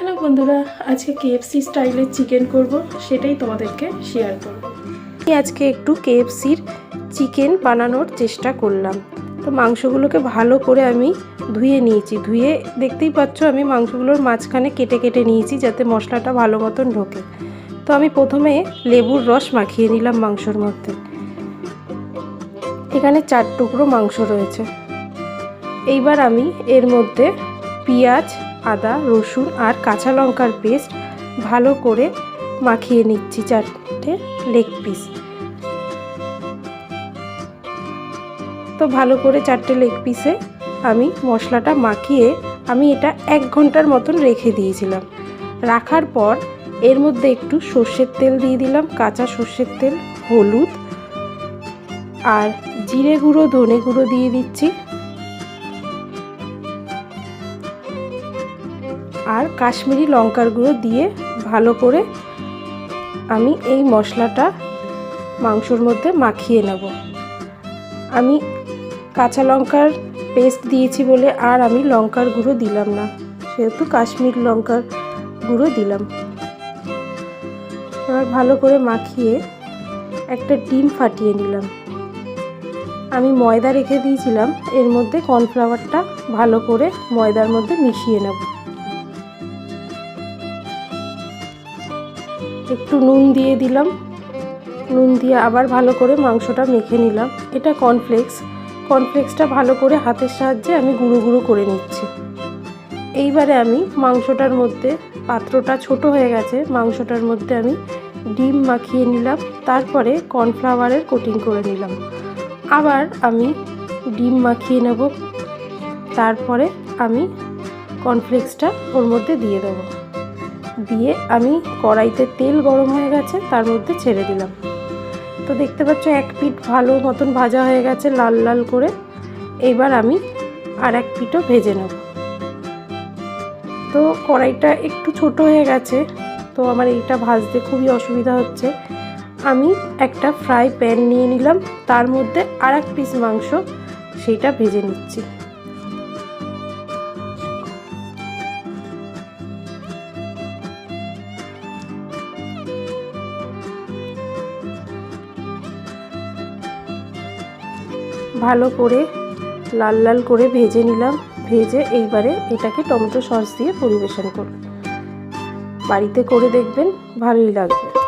Hello বন্ধুরা, আজকে KFC স্টাইলের চিকেন করব, সেটাই তোমাদেরকে শেয়ার করব। আমি আজকে একটু কেএফসির চিকেন বানানোর চেষ্টা করলাম। তো মাংসগুলোকে ভালো করে আমি ধুয়ে নিয়েছি। ধুয়ে দেখতেই পাচ্ছ, আমি মাংসগুলোর মাঝখানে কেটে কেটে নিয়েছি যাতে মশলাটা ভালো মতন ঢোকে। তো আমি প্রথমে লেবুর রস মাখিয়ে নিলাম মাংসর মধ্যে। এখানে চার টুকরো মাংস রয়েছে। এইবার আমি এর মধ্যে পেঁয়াজ আদা, রসুন আর কাঁচা লঙ্কার পেস্ট ভালো করে মাখিয়ে নিচ্ছি চারটে লেগ পিস। তো ভালো করে চারটে লেগ পিসে আমি মশলাটা মাখিয়ে আমি এটা এক ঘণ্টার মতন রেখে দিয়েছিলাম। রাখার পর এর মধ্যে একটু সর্ষের তেল দিয়ে দিলাম, কাঁচা সর্ষের তেল, হলুদ আর জিরে গুঁড়ো, ধনে গুঁড়ো দিয়ে দিচ্ছি। আর কাশ্মীরি লঙ্কার গুঁড়ো দিয়ে ভালো করে আমি এই মশলাটা মাংসর মধ্যে মাখিয়ে নেব। আমি কাঁচা লঙ্কার পেস্ট দিয়েছি বলে আর আমি লঙ্কার গুঁড়ো দিলাম না, সেহেতু কাশ্মীর লঙ্কার গুঁড়ো দিলাম। এবার ভালো করে মাখিয়ে একটা ডিম ফাটিয়ে নিলাম। আমি ময়দা রেখে দিয়েছিলাম, এর মধ্যে কর্নফ্লাওয়ারটা ভালো করে ময়দার মধ্যে মিশিয়ে নেব। একটু নুন দিয়ে দিলাম। নুন দিয়ে আবার ভালো করে মাংসটা মেখে নিলাম। এটা কর্নফ্লেক্স কর্নফ্লেক্সটা ভালো করে হাতের সাহায্যে আমি গুঁড়ো গুঁড়ো করে নিচ্ছি। এইবারে আমি মাংসটার মধ্যে, পাত্রটা ছোট হয়ে গেছে, মাংসটার মধ্যে আমি ডিম মাখিয়ে নিলাম। তারপরে কর্নফ্লাওয়ারের কোটিং করে নিলাম। আবার আমি ডিম মাখিয়ে নেব। তারপরে আমি কর্নফ্লেক্সটা ওর মধ্যে দিয়ে দেবো। দিয়ে আমি কড়াইতে তেল গরম হয়ে গেছে, তার মধ্যে ছেড়ে দিলাম। তো দেখতে পাচ্ছ, এক পিঠ ভালো মতন ভাজা হয়ে গেছে লাল লাল করে। এবার আমি আর এক পিঠও ভেজে নেব। তো কড়াইটা একটু ছোট হয়ে গেছে, তো আমার এইটা ভাজতে খুবই অসুবিধা হচ্ছে। আমি একটা ফ্রাই প্যান নিয়ে নিলাম, তার মধ্যে আর এক পিস মাংস সেইটা ভেজে নিচ্ছি। ভালো করে লাল লাল করে ভেজে নিলাম। ভেজে এইবারে এটাকে টমেটো সস দিয়ে পরিবেশন করব। বাড়িতে করে দেখবেন, ভালোই লাগবে।